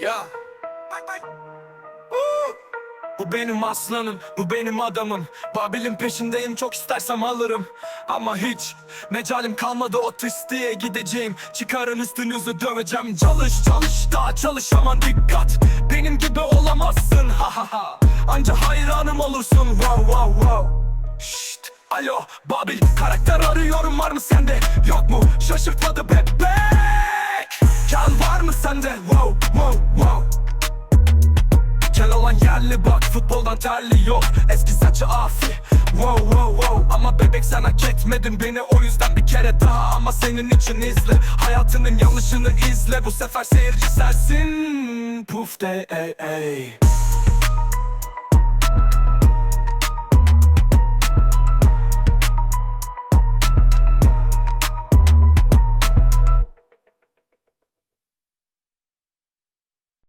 Ya. Bu benim aslanım, bu benim adamım. Babil'in peşindeyim çok istersem alırım. Ama hiç mecalim kalmadı o tıstiye gideceğim. Çıkarın üstünüzü döveceğim. Çalış çalış daha çalış aman dikkat. Benim gibi olamazsın ha ha ha. Anca hayranım olursun wow wow wow. Şşt alo Babil. Karakter arıyorum var mı sende? Yok mu? Şaşırtmadı mı sende. Wow wow wow. Kel olan yerli bak futboldan terli yok. Eski saçı afi. Wow wow wow. Ama bebek sen hak etmedin beni. O yüzden bir kere daha Ama senin için izle. Hayatının yanlışını izle. Bu sefer seyirci sensin. Puf de ey ey